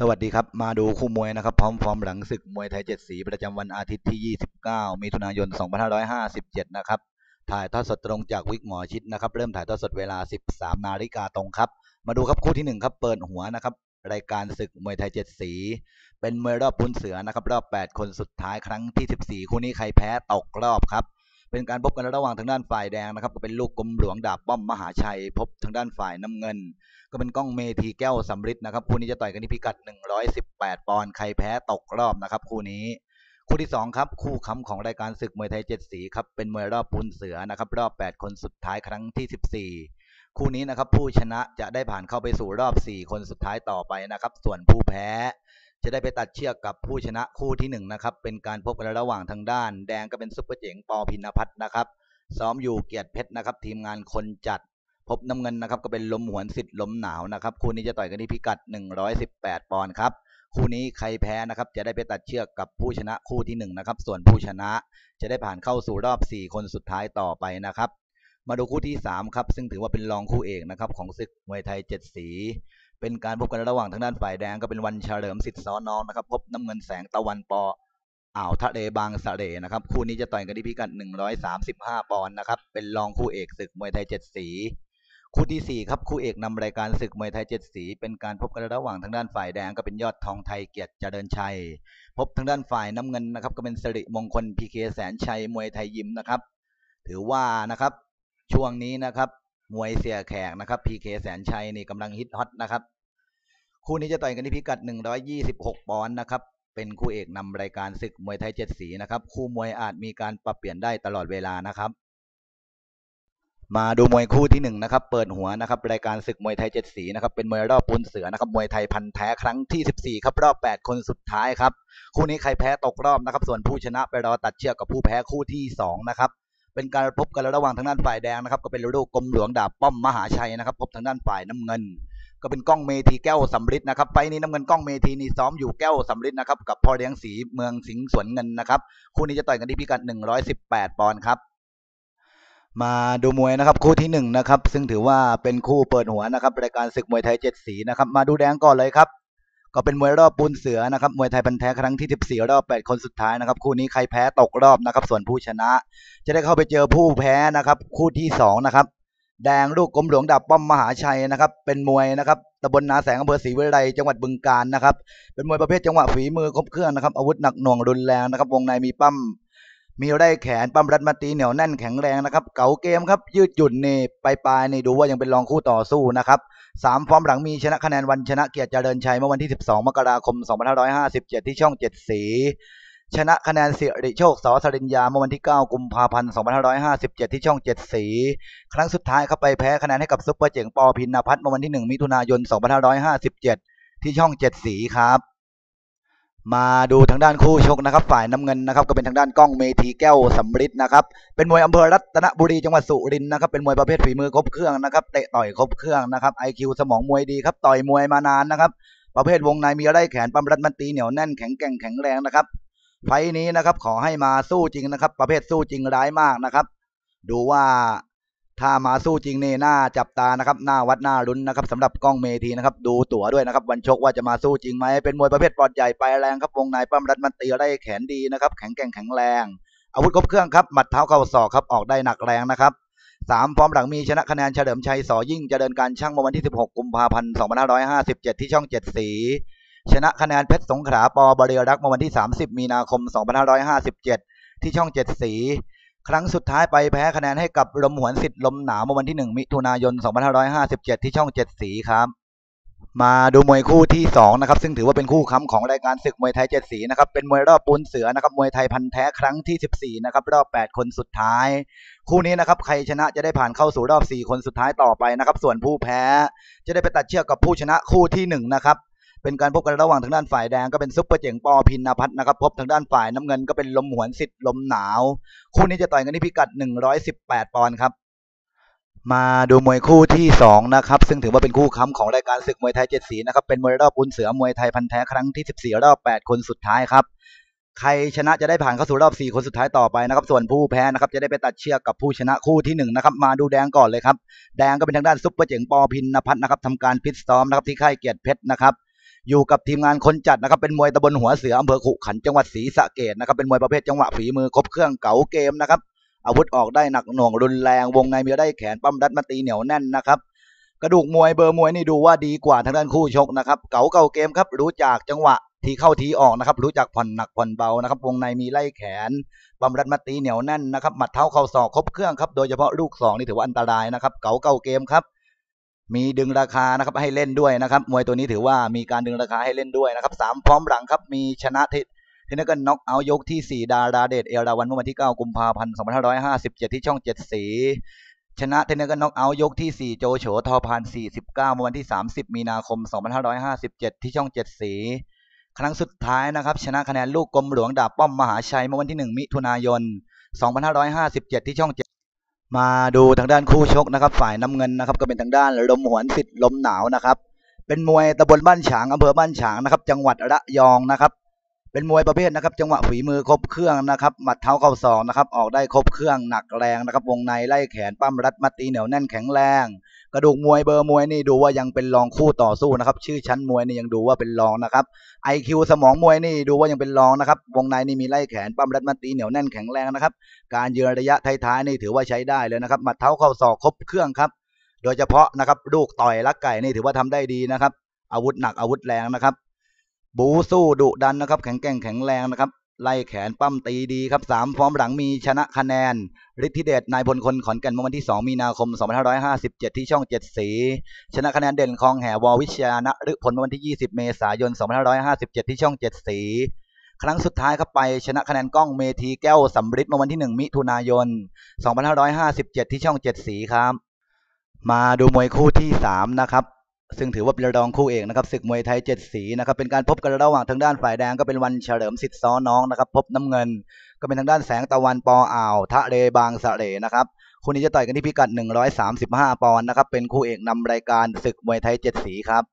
สวัสดีครับ มาดูคู่มวยนะครับ พร้อมฟอร์มหลังศึกมวยไทยเจ็ดสีประจำวันอาทิตย์ที่ 29 มิถุนายน 2557 นะครับ ถ่ายทอดสดตรงจากวิกหมอชิดนะครับ เริ่มถ่ายทอดสดเวลา 13 นาฬิกาตรงครับ มาดูครับคู่ที่ 1 ครับเปิดหัวนะครับ รายการศึกมวยไทยเจ็ดสี เป็นมวยรอบพุนเสือนะครับ รอบ 8 คนสุดท้ายครั้งที่ 14 คู่นี้ใครแพ้ตกรอบครับ เป็นการพบกันระหว่างทางด้านฝ่ายแดงนะครับ ก็เป็นลูกกลมหลวงดาบป้อมมหาชัย พบทางด้านฝ่ายน้ำเงิน ก็เป็นกล้องเมทีแก้วสำริดนะครับคู่นี้จะต่อยกันที่พิกัด 118 ปอนด์ใครแพ้ตกรอบนะครับคู่นี้คู่ที่2ครับคู่ค้ำของรายการศึกมวยไทยเจ็ดสีครับเป็นมวยรอบปูนเสือนะครับรอบ 8 คนสุดท้ายครั้งที่ 14 คู่นี้นะครับผู้ชนะจะได้ผ่านเข้าไปสู่รอบ 4 คนสุดท้ายต่อไปนะครับ ส่วนผู้แพ้ จะได้ไปตัดเชือกกับผู้ชนะคู่ที่1นะครับเป็นการพบกันระหว่างทางด้าน แดงก็เป็นซุปเปอร์เจ๋งปอพินพัฒน์นะครับซ้อมอยู่เกียรติเพชรนะครับทีมงานคนจัด พบน้ำเงินนะครับก็เป็นลมหวนสิทธิ์ลมหนาวนะครับคู่นี้จะต่อยกันที่พิกัด 118 ปอนด์ครับคู่นี้ใครแพ้นะครับจะได้ไปตัดเชือกกับผู้ชนะคู่ที่1นะครับส่วนผู้ชนะจะได้ผ่านเข้าสู่รอบ 4 คนสุดท้ายต่อไปนะครับมาดูคู่ที่3ครับซึ่งถือว่าเป็นรองคู่เอกนะครับของศึกมวยไทย 7 สี เป็นการพบกันระหว่างทางด้านฝ่ายแดงก็เป็นวันเฉลิมสิทธิ์ซ้อนน้องนะครับพบน้ำเงินแสงตะวันปออ่าวทะเลบางสะเลนะครับ คู่นี้จะต่อยกันที่พิกัด135 ปอนด์นะครับ เป็นรองคู่เอกศึกมวยไทย7สี คู่ที่ 4 ครับ คู่เอกนำรายการศึกมวยไทยเจ็ดสี เป็นการพบกันระหว่างทางด้านฝ่ายแดงก็เป็นยอดทองไทยเกียรติเจริญชัย พบทางด้านฝ่ายน้ำเงินนะครับ ก็เป็นสิริมงคลพีเคแสนชัยมวยไทยยิมนะครับ ถือว่านะครับช่วงนี้นะครับมวยเสียแขกนะครับพีเคแสนชัยนี่กำลังฮิตฮอตนะครับ คู่นี้จะต่อยกันที่พิกัด 126 ปอนด์นะครับ เป็นคู่เอกนำรายการศึกมวยไทยเจ็ดสีนะครับ คู่มวยอาจมีการปรับเปลี่ยนได้ตลอดเวลานะครับ มาดูมวยคู่ที่หนึ่งนะครับ เปิดหัวนะครับ รายการศึกมวยไทยเจ็ดสีนะครับ เป็นมวยรอบปูนเสือนะครับ มวยไทยพันแท้ครั้งที่ 14 ครับ รอบ 8 คนสุดท้ายครับ คู่นี้ใครแพ้ตกรอบนะครับ ส่วนผู้ชนะไปรอตัดเชือกกับผู้แพ้คู่ที่ 2 นะครับเป็นการพบกันระหว่างทางด้านฝ่ายแดงนะครับ ก็เป็นลูกกลมหลวงดาบป้อมมหาชัยนะครับ พบทางด้านฝ่ายน้ำเงิน ก็เป็นกล้องเมทีแก้วสำริดนะครับไฟนี้น้ำเงินกล้องเมทีนี่ซ้อมอยู่แก้วสำริดนะครับกับพ่อเลี้ยงสีเมืองสิงห์สวนเงินนะครับคู่นี้จะต่อยกันที่พิกัด 118 ปอนด์ครับมาดูมวยนะครับคู่ที่หนึ่งนะครับซึ่งถือว่าเป็นคู่เปิดหัวนะครับรายการศึกมวยไทยเจ็ดสีนะครับมาดูแดงก่อนเลยครับ ก็เป็นมวยรอบปูนเสือนะครับมวยไทยพันแท้ครั้งที่ 14 รอบ 8 คนสุดท้ายนะครับคู่นี้ใครแพ้ตกรอบนะครับส่วนผู้ชนะ จะได้เข้าไปเจอผู้แพ้นะครับคู่ที่สองนะครับ แดงลูกกลมหลวงดับป้อมมหาชัยนะครับ เป็นมวยนะครับตำบลนาแสงอำเภอศรีวิไลจังหวัดบึงกาฬนะครับ เป็นมวยประเภทจังหวะฝีมือครบเครื่องนะครับอาวุธหนักหน่วงรุนแรงนะครับ วงในมีปั้มมีได้แขนปั้มรัดมาตีเหนียวแน่นแข็งแรงนะครับ เก๋าเกมครับ ยืดหยุ่นนี่ปลายปลายนี่ดูว่ายังเป็นรองคู่ต่อสู้นะครับสามฟอร์มหลังมีชนะคะแนนวันชนะเกียรติเจริญชัยเมื่อวันที่ 12 มกราคม 2557 ที่ช่องเจ็ดสี ชนะคะแนนสิริโชคสอสริญญาเมื่อวันที่ 9 กุมภาพันธ์ 2557 ที่ช่องเจ็ดสี ครั้งสุดท้ายเขาไปแพ้คะแนนให้กับซุปเปอร์เจ๋งปอพินพัฒน์เมื่อวันที่ 1 มิถุนายน 2557 ที่ช่องเจ็ดสีครับ มาดูทางด้านคู่ชกนะครับ ฝ่ายน้ำเงินนะครับก็เป็นทางด้านกล้องเมทีแก้วสำริดนะครับเป็นมวยอำเภอรัตนบุรีจังหวัดสุรินทร์นะครับเป็นมวยประเภทฝีมือครบเครื่องนะครับเตะต่อยครบเครื่องนะครับไอคิวสมองมวยดีครับต่อยมวยมานานนะครับประเภทวงในมีไร่แขนปั๊มรัดมันตีเหนียวแน่นแข็งแกร่งแข็งแรงนะครับ ไฟนี้นะครับขอให้มาสู้จริงนะครับ ประเภทสู้จริงร้ายมากนะครับ ดูว่าถ้ามาสู้จริงนี่หน่าจับตานะครับหน้าวัดหน้ารุ้นนะครับสำหรับกล้องเมทีนะครับดูตั๋วด้วยนะครับวันชกว่าจะมาสู้จริงไหมเป็นมวยประเภทปอดใหญ่ไปแรงครับวงในปั้มรัดมันตีไร่แขนดีนะครับ แข็งแกร่งแข็งแรง อาวุธครบเครื่องครับหมัดเท้าเข่าศอกครับออกได้หนักแรงนะครับสามฟอร์มหลังมีชนะคะแนนเฉลิมชัยสอยิ่งเจริญการช่างเมื่อวันที่ 16 กุมภาพันธ์ 2557 ที่ช่องเจ็ดสี ชนะคะแนนเพชรสงขลาปอบริรักษ์เมื่อวันที่ 30 มีนาคม 2557 ที่ช่องเจ็ดสี ครั้งสุดท้ายไปแพ้คะแนนให้กับลมหวนสิทธิ์ลมหนาวเมื่อวันที่ 1 มิถุนายน 2557 ที่ช่องเจ็ดสีครับมาดูมวยคู่ที่สองนะครับซึ่งถือว่าเป็นคู่ค้ำของรายการศึกมวยไทยเจ็ดสีนะครับเป็นมวยรอบปูนเสือนะครับมวยไทยพันแท้ครั้งที่ 14นะครับรอบ 8 คนสุดท้าย คู่นี้นะครับใครชนะจะได้ผ่านเข้าสู่รอบ 4 คนสุดท้ายต่อไปนะครับส่วนผู้แพ้จะได้ไปตัดเชือกกับผู้ชนะคู่ที่1นะครับ เป็นการพบกันระหว่างทางด้านฝ่ายแดงก็เป็นซุปเปอร์เจ๋งปอพินพัฒน์นะครับพบทางด้านฝ่ายน้ำเงินก็เป็นลมหวนสิทธิ์ลมหนาว คู่นี้จะต่อยกันที่พิกัด 118 ปอนด์ครับ มาดูมวยคู่ที่สองนะครับซึ่งถือว่าเป็นคู่ค้ำของรายการศึกมวยไทยเจ็ดสีนะครับเป็นมวยรอบปุนเสือมวยไทยพันแท้ครั้งที่ 14 รอบ 8 คนสุดท้ายครับใครชนะจะได้ผ่านเข้าสู่รอบ 4 คนสุดท้ายต่อไปนะครับส่วนผู้แพ้นะครับจะได้ไปตัดเชือกกับผู้ชนะคู่ที่1นะครับมาดูแดงก่อนเลยครับแดงก็เป็นทางด้านซุปเปอร์เจ๋งปอพินพัฒนะครับทำการพิตซ้อมนะครับที่ค่ายเกียรติเพชรนะครับ อยู่กับทีมงานคนจัดนะครับเป็นมวยตำบลหัวเสืออำเภอขุขันจังหวัดศรีสะเกดนะครับเป็นมวยประเภทจังหวะฝีมือครบเครื่องเก๋าเกมนะครับอาวุธออกได้หนักหน่วงรุนแรงวงในมีได้แขนปั้มรัดมาตีเหนียวแน่นนะครับกระดูกมวยเบอร์มวยนี่ดูว่าดีกว่าทางด้านคู่ชกนะครับเก๋าเก่าเกมครับรู้จักจังหวะทีเข้าทีออกนะครับรู้จักผ่อนหนักผ่อนเบานะครับวงในมีไล่แขนปั้มรัดมาตีเหนียวแน่นนะครับหมัดเท้าเข่าศอกครบเครื่องครับโดยเฉพาะลูกสองนี่ถือว่าอันตรายนะครับเก๋าเก่าเกมครับ มีดึงราคานะครับให้เล่นด้วยนะครับ มวยตัวนี้ถือว่ามีการดึงราคาให้เล่นด้วยนะครับสามพร้อมหลังครับมีชนะเทเทนนิสกันน็อกเอายกที่ 4 ดาราเดชเอราวันเมื่อวันที่ 9 กุมภาพันธ์ 2557 ที่ช่อง 7 สี ชนะเทนนิสกันน็อกเอายกที่ 4 โจโฉทอพาน 49 เมื่อวันที่ 30 มีนาคม 2557 ที่ช่อง 7 สี ครั้งสุดท้ายนะครับ ชนะคะแนนลูกกรมหลวงดาบป้อมมหาชัยเมื่อวันที่ 1 มิถุนายน 2557 ที่ช่อง7 มาดูทางด้านคู่ชกนะครับ ฝ่ายน้ำเงินนะครับ ก็เป็นทางด้านลมหวนสิทธิ์ลมหนาวนะครับ เป็นมวยตำบลบ้านฉางอำเภอบ้านฉางนะครับ จังหวัดระยองนะครับ เป็นมวยประเภทนะครับจังหวะฝีมือครบเครื่องนะครับหมัดเท้าเข่าศอกนะครับออกได้ครบเครื่องหนักแรงนะครับวงในไล่แขนปั้มรัดมัดตีเหนียวแน่นแข็งแรง กระดูกมวยเบอร์มวยนี่ดูว่ายังเป็นรองคู่ต่อสู้นะครับชื่อชั้นมวยนี่ยังดูว่าเป็นรองนะครับไอคิวสมองมวยนี่ดูว่ายังเป็นรองนะครับวงในนี่มีไล่แขนปั้มรัดมัดตีเหนียวแน่นแข็งแรงนะครับการยืนระยะท้ายๆนี่ถือว่าใช้ได้เลยนะครับหมัดเท้าเข่าศอกครบเครื่องครับโดยเฉพาะนะครับลูกต่อยลักไก่นี่ถือว่าทำได้ดีนะครับอาวุธหนักอาวุธแรงนะครับ บูสู้ดุดันนะครับ แข็งแกร่งแข็งแรงนะครับ ไล่แขนปั้มตีดีครับสามฟอร์มหลังมีชนะคะแนนฤทธิเดชนายพลคนขอนแก่นเมื่อวันที่ 2 มีนาคม 2557 ที่ช่อง7สี ชนะคะแนนเด่นคลองแห่วอวิชยานะฤพลเมื่อวันที่ 20 เมษายน 2557 ที่ช่อง7สีครั้งสุดท้ายครับไปชนะคะแนนกล้องเมทีแก้วสำริดเมื่อวันที่ 1 มิถุนายน 2557 ที่ช่อง 7 สีครับ มาดูมวยคู่ที่ 3 นะครับ ซึ่งถือว่าเป็นรองคู่เอกนะครับศึกมวยไทยเจ็ดสีนะครับเป็นการพบกันระหว่างทางด้านฝ่ายแดงก็เป็นวันเฉลิมสิทธิ์ซ้อน้องนะครับ พบน้ำเงิน ก็เป็นทางด้านแสงตะวันปออ่าวทะเลบางสะเลนะครับคู่นี้จะต่อยกันที่พิกัด 135 ปอนด์นะครับเป็นคู่เอกนำรายการศึกมวยไทยเจ็ดสีครับ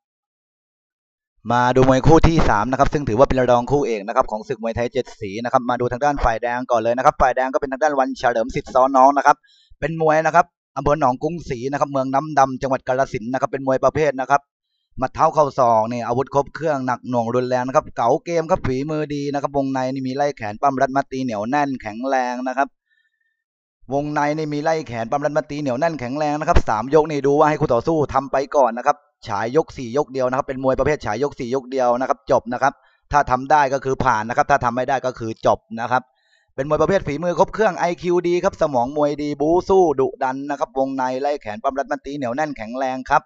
มาดูมวยคู่ที่3นะครับซึ่งถือว่าเป็นรองคู่เอกนะครับของศึกมวยไทยเจ็ดสีนะครับมาดูทางด้านฝ่ายแดงก่อนเลยนะครับฝ่ายแดงก็เป็นทางด้านวันเฉลิมสิทธิ์ซ้อน้องนะครับเป็นมวยนะครับ อำเภอหนองกรุงศรีนะครับ เมืองน้ำดำจังหวัดกาฬสินธุ์นะครับ เป็นมวยประเภทนะครับมัดเท้าเข่าศอกเนี่ยอาวุธครบเครื่องหนักหน่วงรุนแรงนะครับ เก๋าเกมครับฝีมือดีนะครับวงในนี่มีไล่แขนปั้มรัดมัดตีเหนียวแน่นแข็งแรงนะครับ วงในนี่มีไล่แขนปั้มรัดมัดตีเหนียวแน่นแข็งแรงนะครับสามยกนี่ดูว่าให้คู่ต่อสู้ทำไปก่อนนะครับ ฉายยกสี่ยกเดียวนะครับ เป็นมวยประเภทฉายยกสี่ยกเดียวนะครับ จบนะครับ ถ้าทำได้ก็คือผ่านนะครับ ถ้าทำไม่ได้ก็คือจบนะครับ เป็นมวยประเภทฝีมือครบเครื่อง IQ ดีครับสมองมวยดีบูสู้ดุดันนะครับวงในไล่แขนปั้มรัดมันตีเหนียวแน่นแข็งแรงครับ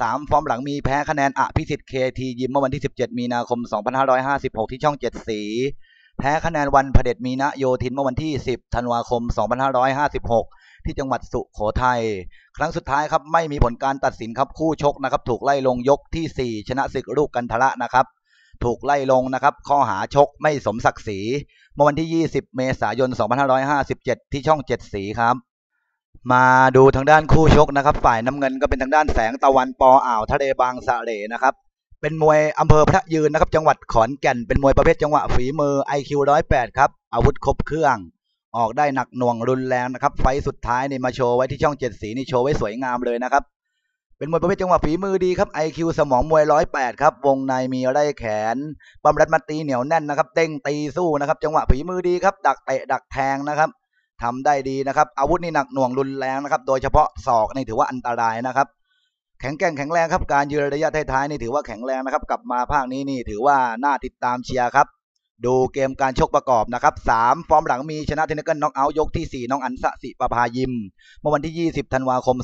สามฟอร์มหลังมีแพ้คะแนนอภิสิทธิ์เคทียิมเมื่อวันที่ 17 มีนาคม 2556 ที่ช่องเจ็ดสี แพ้คะแนนวันเผด็จมีนะโยธินเมื่อวันที่ 10 ธันวาคม 2556 ที่จังหวัดสุโขทัย ครั้งสุดท้ายครับไม่มีผลการตัดสินครับคู่ชกนะครับถูกไล่ลงยกที่ 4 ชนะศึกลูกกันทละนะครับ ถูกไล่ลงนะครับข้อหาชกไม่สมศักดิ์ศรีเมื่อวันที่ 20 เมษายน 2557 ที่ช่อง 7 สีครับ มาดูทางด้านคู่ชกนะครับฝ่ายน้ำเงินก็เป็นทางด้านแสงตะวันปออ่าวทะเลบางสะเลนะครับเป็นมวยอำเภอพระยืนนะครับจังหวัดขอนแก่นเป็นมวยประเภทจังหวะฝีมือ IQ 108 ครับอาวุธครบเครื่องออกได้หนักหน่วงรุนแรงนะครับ ไฟสุดท้ายนี่มาโชว์ไว้ที่ช่องเจ็ดสีนี่โชว์ไว้สวยงามเลยนะครับ เป็นมวยประเภทจังหวะฝีมือดีครับ IQ สมองมวย 108 ครับ วงในมีไล่แขนปั๊มรัดมัดตีเหนียวแน่นนะครับ เด้งตีสู้นะครับ จังหวะฝีมือดีครับ ดักเตะดักแทงนะครับทำได้ดีนะครับ อาวุธนี่หนักหน่วงรุนแรงนะครับ โดยเฉพาะศอกนี่ถือว่าอันตรายนะครับ แข็งแกร่งแข็งแรงครับ การยืนระยะท้ายๆนี่ถือว่าแข็งแรงนะครับ กลับมาภาคนี้นี่ถือว่าน่าติดตามเชียร์ครับ ดูเกมการชกประกอบนะครับสามฟอร์มหลังมีชนะเทนนิสเกิลน็อกเอาท์ยกที่ 4 น้องอันสะสิปภายิม เมื่อวันที่ 20 ธันวาคม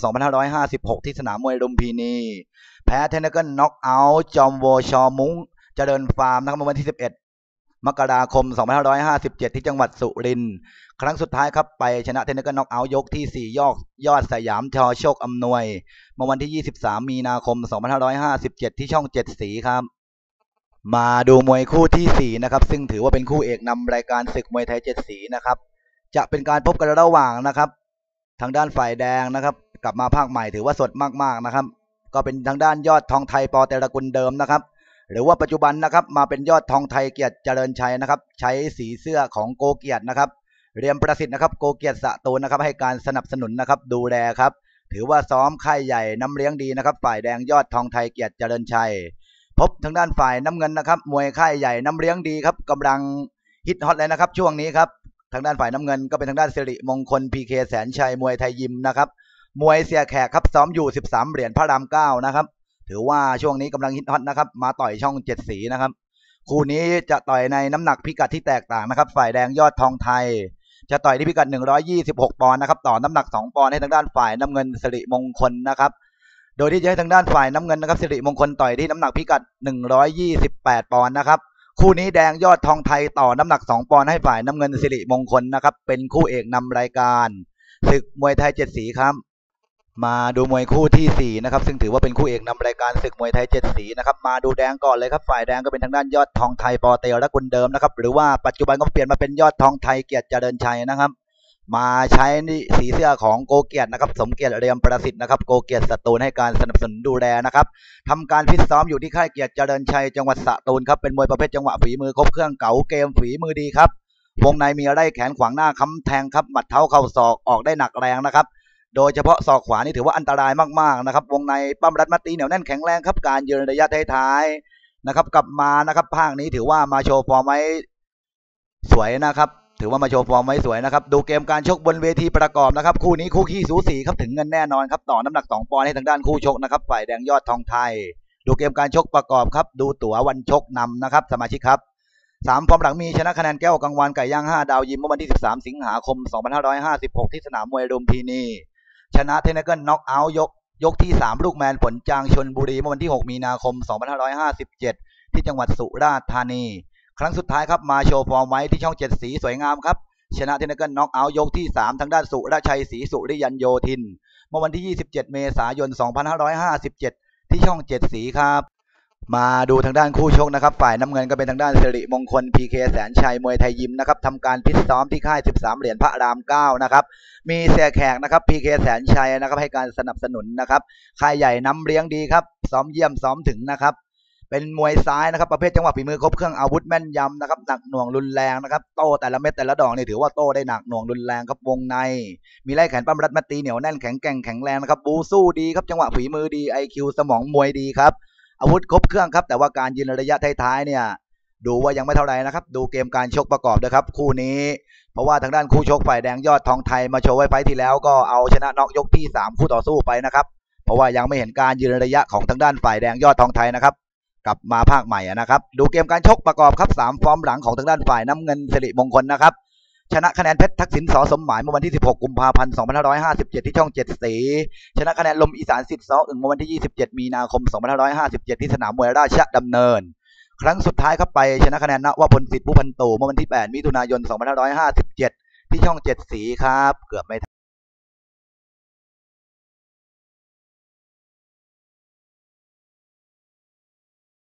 2556 ที่สนามมวยลุมพินี แพ้เทนนิสเกิลน็อกเอาท์จอมโวชอมุ้งเจริญฟาร์มนะครับเมื่อวันที่ 11 มกราคม 2557 ที่จังหวัดสุรินทร์ครั้งสุดท้ายครับไปชนะเทนนิสเกิลน็อกเอาท์ยกที่ 4 ยอดยอดสยามทอโชคอำนวย เมื่อวันที่ 23 มีนาคม 2557 ที่ช่อง 7 สีครับ มาดูมวยคู่ที่ 4 นะครับ ซึ่งถือว่าเป็นคู่เอกนำรายการศึกมวยไทย7สีนะครับ จะเป็นการพบกันระหว่างนะครับ ทางด้านฝ่ายแดงนะครับ กลับมาภาคใหม่ถือว่าสดมากๆนะครับ ก็เป็นทางด้านยอดทองไทยปอเตระกุลเดิมนะครับ หรือว่าปัจจุบันนะครับ มาเป็นยอดทองไทยเกียรติเจริญชัยนะครับ ใช้สีเสื้อของโกเกียรตินะครับ เรียมประสิทธิ์นะครับโกเกียรติสะตูนนะครับ ให้การสนับสนุนนะครับ ดูแลครับ ถือว่าซ้อมค่ายใหญ่น้ำเลี้ยงดีนะครับ ฝ่ายแดงยอดทองไทยเกียรติเจริญชัย พบทางด้านฝ่ายน้ำเงินนะครับ มวยค่ายใหญ่น้ำเลี้ยงดีครับกำลังฮิตฮอตเลยนะครับ ช่วงนี้ครับทางด้านฝ่ายน้ำเงินก็เป็นทางด้านสิริมงคลพีเคแสนชัยมวยไทยยิมนะครับมวยเสียแขกครับซ้อมอยู่ 13 เหรียญพระรามเก้านะครับถือว่าช่วงนี้กำลังฮิตฮอตนะครับมาต่อยช่องเจ็ดสีนะครับคู่นี้จะต่อยในน้ำหนักพิกัดที่แตกต่างนะครับ ฝ่ายแดงยอดทองไทย จะต่อยที่พิกัด 126 ปอนด์นะครับต่อน้ำหนัก 2 ปอนด์ให้ทางด้านฝ่ายน้ำเงินสิริมงคลนะครับ โดยที่จะให้ทางด้านฝ่ายน้ำเงินนะครับสิริมงคลต่อยที่น้ำหนักพิกัด 128 ปอนด์นะครับคู่นี้แดงยอดทองไทยต่อน้ำหนัก 2 ปอนด์ให้ฝ่ายน้ำเงินสิริมงคลนะครับเป็นคู่เอกนำรายการศึกมวยไทยเจ็ดสีครับมาดูมวยคู่ที่สี่นะครับซึ่งถือว่าเป็นคู่เอกนำรายการศึกมวยไทยเจ็ดสีนะครับมาดูแดงก่อนเลยครับฝ่ายแดงก็เป็นทางด้านยอดทองไทยปอเตลและกุลเดิมนะครับหรือว่าปัจจุบันก็เปลี่ยนมาเป็นยอดทองไทยเกียรติเจริญชัยนะครับ มาใช้นี่สีเสื้อของโกเกียรตินะครับ สมเกียรติเรียมประสิทธิ์นะครับโกเกียรติสตูลให้การสนับสนุนดูแลนะครับทำการฟิตซ้อมอยู่ที่ค่ายเกียรติเจริญชัยจังหวัดสตูลครับเป็นมวยประเภทจังหวะฝีมือครบเครื่องเก๋าเกมฝีมือดีครับวงในมีอะไรแขนขวางหน้าค้ำแทงครับหมัดเท้าเข่าศอกออกได้หนักแรงนะครับ โดยเฉพาะศอกขวานี่ถือว่าอันตรายมากๆนะครับ วงในปั้มรัดมัดตีเหนียวแน่นแข็งแรงครับการยืนระยะท้ายๆนะครับ กลับมานะครับภาคนี้ถือว่ามาโชว์ฟอร์มไว้สวยนะครับ ถือว่ามาโชว์ฟอร์มไว้สวยนะครับ ดูเกมการชกบนเวทีประกอบนะครับ คู่นี้คู่ขี้สูสีครับถึงเงินแน่นอนครับต่อน้ำหนัก 2 ปอนด์ให้ทางด้านคู่ชกนะครับฝ่ายแดงยอดทองไทย ดูเกมการชกประกอบครับ ดูตั๋ววันชกนำนะครับ สมาชิกครับสามฟอร์มหลังมีชนะคะแนนแก้วกังวานไก่ย่าง 5 ดาวยิมเมื่อวันที่ 13 สิงหาคม 2556 ที่สนามมวยรุมพินีชนะเทนเนเกิลน็อกเอาท์ยกยกที่ 3 ลูกแมนผลจางชนบุรีเมื่อวันที่ 6 มีนาคม 2557 ที่จังหวัดสุราษฎร์ธานี ครั้งสุดท้ายครับมาโชว์ฟอร์มไว้ที่ช่องเจ็ดสีสวยงามครับชนะเทนเนเกิลน็อกเอาท์ยกที่ 3 ทางด้านสุรชัยศรีสุริยันโยธิน เมื่อวันที่ 27 เมษายน 2557 ที่ช่องเจ็ดสีครับ มาดูทางด้านคู่ชกนะครับ ฝ่ายน้ำเงินก็เป็นทางด้านสิริมงคลพีเคแสนชัยมวยไทยยิมนะครับทำการพิตซ้อมที่ค่าย 13 เหรียญพระราม 9 นะครับ มีเสียแขกนะครับพีเคแสนชัยนะครับให้การสนับสนุนนะครับค่ายใหญ่น้ำเลี้ยงดีครับซ้อมเยี่ยมซ้อมถึงนะครับ เป็นมวยซ้ายนะครับประเภทจังหวะฝีมือครบเครื่องอาวุธแม่นยำนะครับหนักหน่วงรุนแรงนะครับโต้แต่ละเม็ดแต่ละดอกนี่ถือว่าโต้ได้หนักหน่วงรุนแรงครับวงใน มีไล่แขนปั้มรัดมัดตีเหนียวแน่นแข็งแกร่งแข็งแรงนะครับบูสู้ดีครับจังหวะฝีมือดีไอคิวสมองมวยดีครับอาวุธครบเครื่องครับแต่ว่าการยืนระยะท้ายๆเนี่ยดูว่ายังไม่เท่าไหร่นะครับ ดูเกมการชกประกอบด้วยครับ คู่นี้ เพราะว่าทางด้านคู่ชกฝ่ายแดงยอดทองไทยมาโชว์ไว้ไฟที่แล้วก็เอาชนะน็อกยกที่สามคู่ต่อสู้ไปนะครับ เพราะว่ายังไม่เห็นการยืนระยะของทางด้านฝ่ายแดงยอดทองไทยนะครับ กลับมาภาคใหม่อะนะครับ ดูเกมการชกประกอบครับสามฟอร์มหลังของทางด้านฝ่ายน้ำเงินสิริมงคลนะครับ ชนะคะแนนเพชรทักษิณสอสมหมายเมื่อวันที่ 16 กุมภาพันธ์ 2557 ที่ช่อง 7 สี ชนะคะแนนลมอีสานสิทธิ์สองอึ่งเมื่อวันที่ 27 มีนาคม 2557 ที่สนามมวยราชดำเนิน ครั้งสุดท้ายครับไปชนะคะแนนณวพลสิทธิ์ผู้พันตูเมื่อวันที่ 8 มิถุนายน 2557 ที่ช่อง 7 สีครับ เกือบไม่ทัน